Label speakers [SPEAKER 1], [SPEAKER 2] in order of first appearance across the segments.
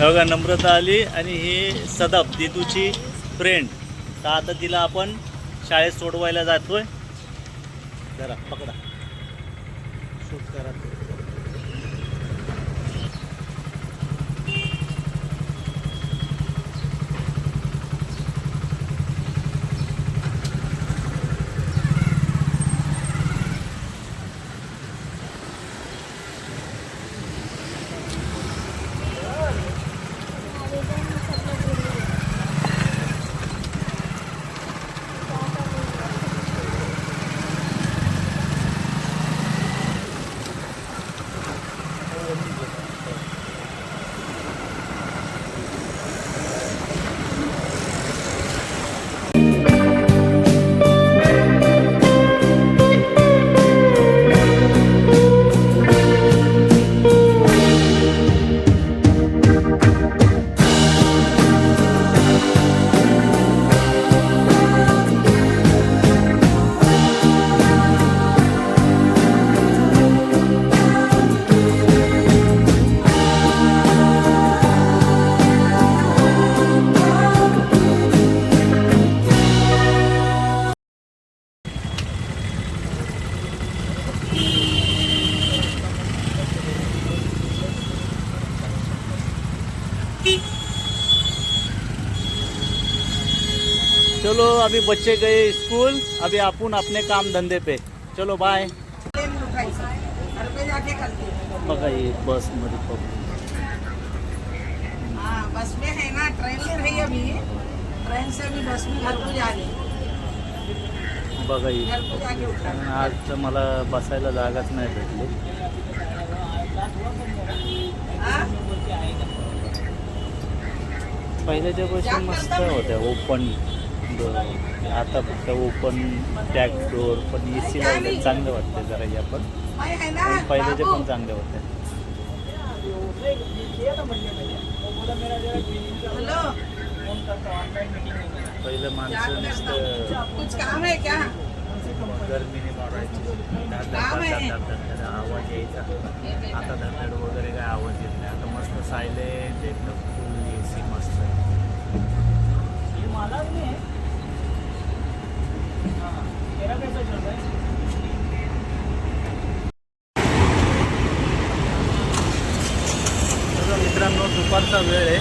[SPEAKER 1] बघा नम्रता आली आणि ही सदप दिदूची फ्रेंड तर आता तिला आपण शाळेत सोडवायला जातोय. जरा पकडा. शूट करा. अभी बच्चे गए स्कूल अभी अपन अपने काम धंदे पे। चलो बाय। बघा बसमध्ये
[SPEAKER 2] हाँ बस में है ना ट्रेन में रही अभी। ट्रेन से भी बस में घर को जा
[SPEAKER 1] बघा
[SPEAKER 2] उठा।
[SPEAKER 1] कारण आज तर मला बसायला जागाच नाही भेटली? पहिल्याच्या बस मस्त होत्या ओपन आता फक्त ओपन टॅक डोर पण ए सी लावले चांगलं वाटते जरा या पण.
[SPEAKER 2] ना
[SPEAKER 1] पण होत्या
[SPEAKER 2] हेलो.
[SPEAKER 1] पहिलं माणसं नुसतं
[SPEAKER 2] कुछ काम है क्या
[SPEAKER 1] गरमीने मारायची आवाज यायचा. आता धडधड वगैरे काय आवाज येत नाही. आता मस्त सायलेंट एकदम फुल ए सी मस्त तर मित्रांनो दुपारचा वेळ आहे.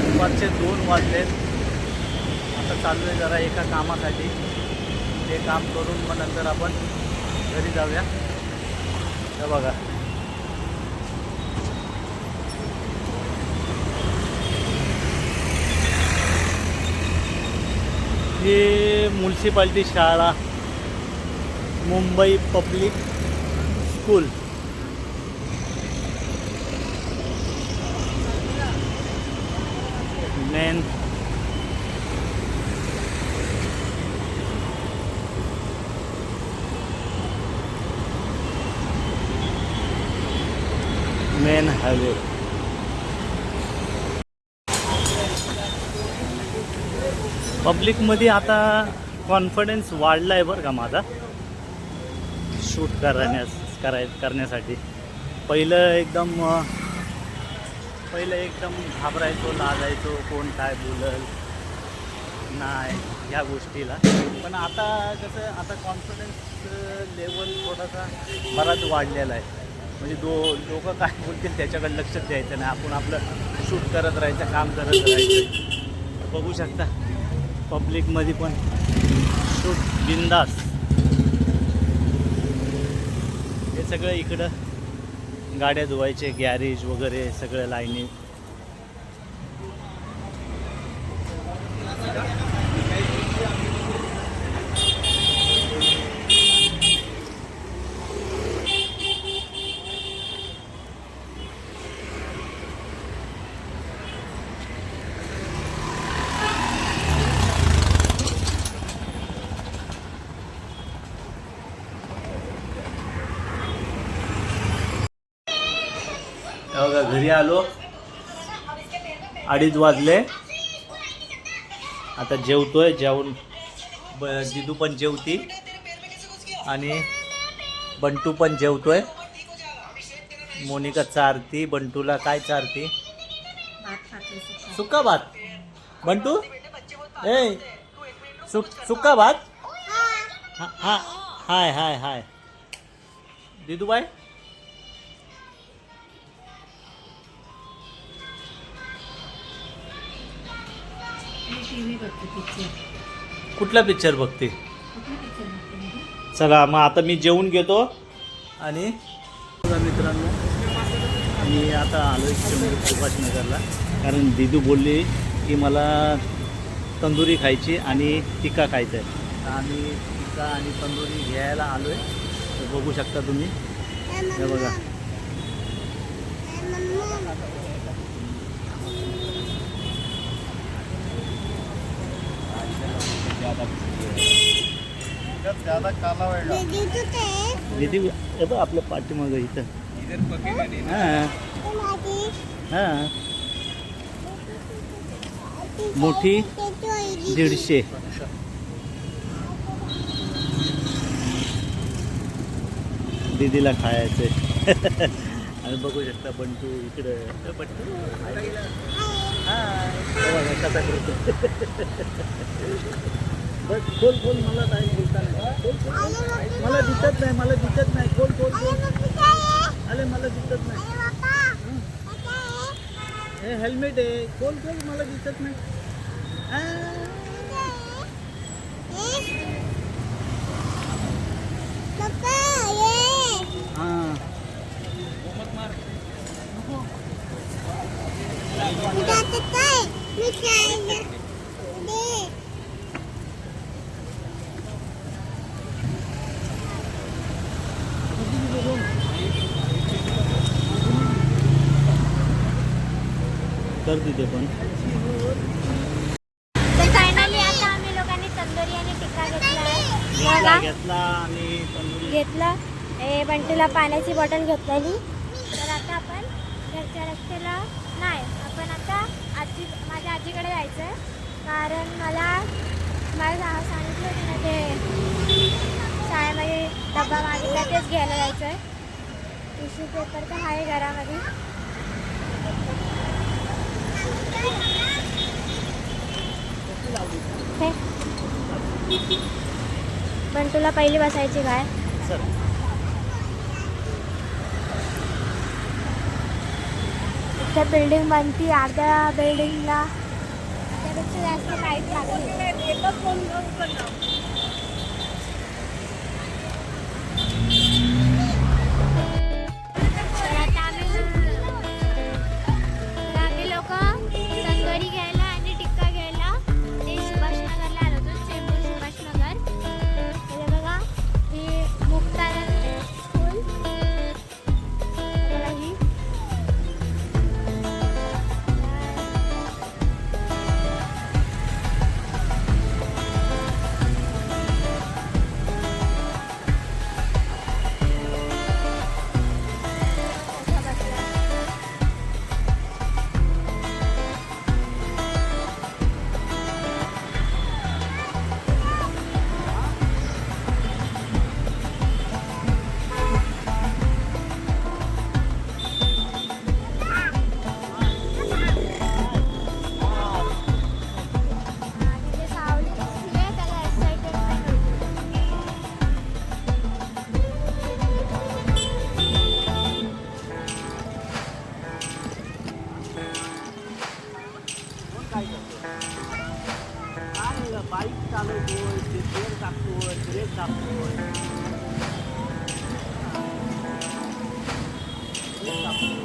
[SPEAKER 1] दुपारचे दोन वाजलेत. आता चालू आहे जरा एका कामासाठी. ते काम करून मग नंतर आपण घरी जाऊया. बघा. ही म्युन्सिपाल्टी शाळा मुंबई पब्लिक स्कूल मेन पब्लिकमध्ये आता कॉन्फिडन्स वाढला आहे बरं का माझा. शूट करण्यास कराय करण्यासाठी. पहिलं एकदम पहिलं एकदम घाबरायचो लाजायचो कोण काय बोलल नाही ह्या गोष्टीला. पण आता कसं आता कॉन्फिडन्स लेवल थोडासा बराच वाढलेला आहे. म्हणजे दो लोक काय बोलतील त्याच्याकडे लक्ष द्यायचं नाही. आपण आपलं शूट करत राहायचं काम करत राहायचं. बघू शकता. पब्लिकमध्ये पण. शूट बिंदास हे सगळं इकडं गाड्या धुवायचे गॅरेज वगैरे सगळं लाईनी हे बघा घरी आलो. अडीच वाजले. आता जेवतोय जेवून जिदू पण जेवती. आणि बंटू पण जेवतोय. मोनिका चारती बंटूला काय चारती?
[SPEAKER 2] सुका.
[SPEAKER 1] भात. बंटू? ए सु सुक्का भात? हाय हाय हाय. दिदूबाई?
[SPEAKER 2] बघते पिक्चर
[SPEAKER 1] कुठला पिक्चर बघते?
[SPEAKER 2] कुठला पिक्चर बघते मी?
[SPEAKER 1] चला मग आता मी जेवून घेतो आणि बघा मित्रांनो मी आता आलो चेंबूर सुभाषनगरला कारण दिदू बोलली की मला तंदुरी खायची आणि टिक्का खायचा आहे तर आम्ही टिक्का आणि तंदुरी घ्यायला आलो आहे. बघू शकता तुम्ही. हे बघा. दिदी हे। बघ आपल्या पाठीमागं इथं हां। हां। मोठी दीडशे दीदीला खायचं। आणि बघू शकता बंटू इकडं। ए, बंटू. हे कसा करतो बस खोल खोल मला नाही बोलता नाही. मला दिसत नाही मला दिसत नाही. खोल खोल अरे मला दिसत नाही. हे. हेल्मेट आहे. खोल खोल मला दिसत नाही आ. हां कर तिथे पण.
[SPEAKER 3] फायनली आता आम्ही लोकांनी तंदुरी आणि टिक्का घेतला
[SPEAKER 1] घेतला आणि तंदुरी.
[SPEAKER 3] घेतलं. बंटीला पाण्याची बॉटल घेतलेली. तर आता आपण घरच्या रस्त्याला नाही आपण आता आजी माझ्या आजीकडे जायचं आहे कारण मला मला सांगितलं होतं ना ते शाळेमध्ये डबा मागितला तेच घ्यायला जायचं आहे टिश्यू पेपर तर आहे घरामध्ये. हे. बंटूला पहिली बसायची काय? इथे बिल्डिंग बनती अर्ध्या बिल्डिंगला त्यापेक्षा जास्त लाइट लागली. Cara, vai tá no dois,
[SPEAKER 1] beber da
[SPEAKER 3] cor, três da cor. Três da cor.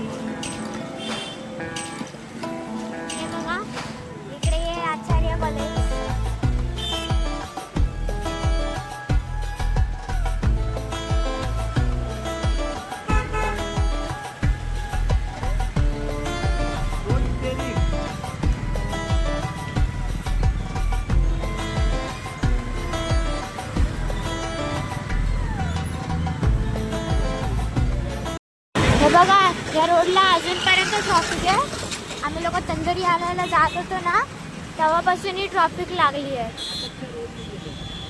[SPEAKER 3] आम्ही आणायला जात होतो ना तेव्हापासून ही ट्रॉफिक लागली आहे.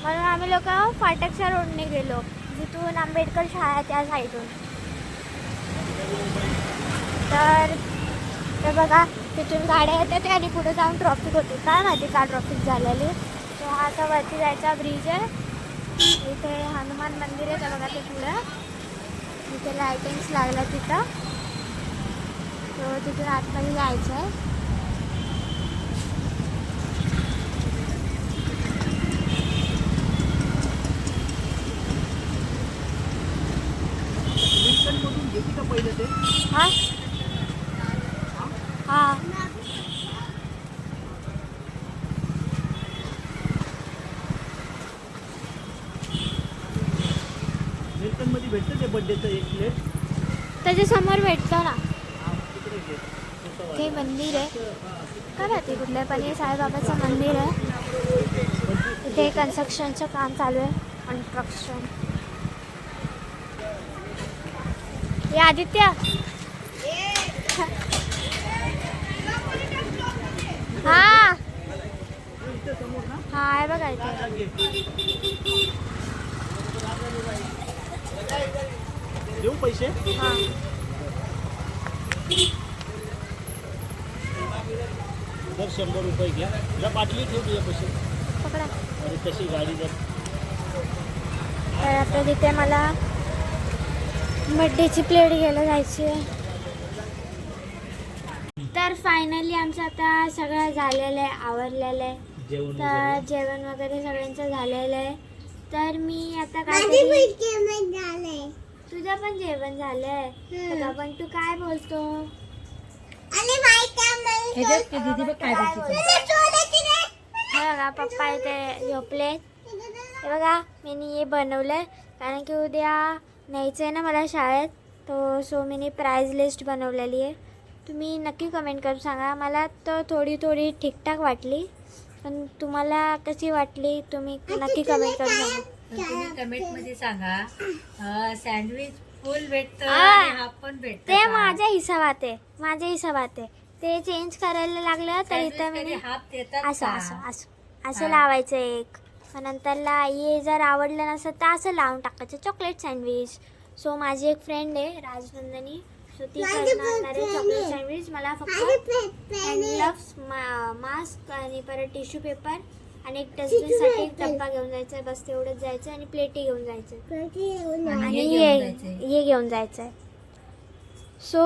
[SPEAKER 3] म्हणून आम्ही लोक फाटकच्या रोडने गेलो जिथून आंबेडकर शाळा त्या साईडून तर ते बघा तिथून गाड्या येतात आणि पुढे जाऊन ट्रॉफिक होते. काय माहिती का ट्रॉफिक झालेली? तो हा असा वरती जायचा ब्रिज आहे. इथे हनुमान मंदिर आहे का बघा ते पुढं. इथे लायटिंग्स लागल्या तिथं. तो तिथून आतमध्ये जायचं आहे
[SPEAKER 2] मधून घेते का पहिले ते
[SPEAKER 3] हा हा
[SPEAKER 1] मध्ये भेटतं ते बड्डेचं एक प्लेट
[SPEAKER 3] त्याच्यासमोर भेटतो ना. ते मंदिर आहे. काय माहिती कुठलं पण हे साईबाबाचं मंदिर आहे. इथे कन्स्ट्रक्शनचं काम चालू आहे. कन्स्ट्रक्शन हे आदित्य. हा. हा आहे बघा इथे.
[SPEAKER 1] देऊ पैसे?
[SPEAKER 3] हा.
[SPEAKER 1] दर शंभर रुपये घ्या. या बाटली ठेव तुझ्या पैसे.
[SPEAKER 3] पकडा.
[SPEAKER 1] आणि तशी गाडी जर
[SPEAKER 3] तर आता तिथे मला बड्डेची प्लेट घ्यायला जायची आहे. तर फायनली आमचं आता सगळं झालेलं आहे आवरलेलं आहे.
[SPEAKER 1] जेवण
[SPEAKER 3] तर जेवण वगैरे सगळ्यांचं झालेलं आहे. तर मी आता काय तुझं पण जेवण झालंय. तर आपण तू काय बोलतो?
[SPEAKER 2] काय
[SPEAKER 3] हे बघा पप्पा इथे झोपले. हे बघा मी हे बनवलंय. कारण की उद्या न्यायचं आहे ना मला शाळेत. तो सो मी प्राईज लिस्ट बनवलेली आहे. तुम्ही नक्की कमेंट करून सांगा. मला तर थोडी थोडी ठीकठाक वाटली. पण तुम्हाला कशी वाटली तुम्ही नक्की कमेंट करून सांगा.
[SPEAKER 2] तुम्ही कमेंटमध्ये सांगा सँडविच फुल भेटतं हाफ पण भेटतं
[SPEAKER 3] ते? माझ्या हिसाबात आहे माझ्या हिसाबात आहे. ते चेंज करायला लागलं तर इथं मी
[SPEAKER 2] हाफ देतात
[SPEAKER 3] असं? असं असं असं
[SPEAKER 2] हा.
[SPEAKER 3] लावायचं एक. मग नंतरला हे जर आवडलं नसेल तर असं लावून टाकायचं. चॉकलेट सँडविच सो माझी एक फ्रेंड आहे राजनंदनी. सो ती करणार आहे चॉकलेट सँडविच मला फक्त ग्लव्स मास्क आणि परत टिश्यू पेपर आणि एक डस्टबिनसाठी एक डब्बा घेऊन जायचा आहे बस तेवढंच जायचं आणि प्लेटी घेऊन जायचं.
[SPEAKER 2] आणि
[SPEAKER 3] आणि
[SPEAKER 2] हे
[SPEAKER 3] हे घेऊन जायचं आहे सो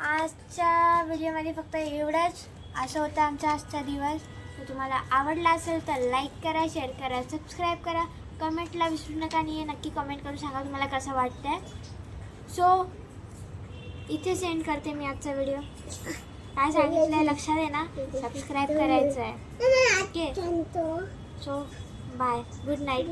[SPEAKER 3] आजच्या व्हिडिओमध्ये फक्त एवढंच. असं होतं आमचा आजचा दिवस. तर तुम्हाला आवडला असेल तर लाईक करा शेअर करा सबस्क्राईब करा. कमेंटला विसरू नका आणि हे नक्की कमेंट करून सांगा तुम्हाला कसं वाटतंय. सो इथे सेंड करते मी आजचा व्हिडिओ काय सांगितलं आहे लक्षात आहे ना? सबस्क्राईब करायचं आहे okay so bye good night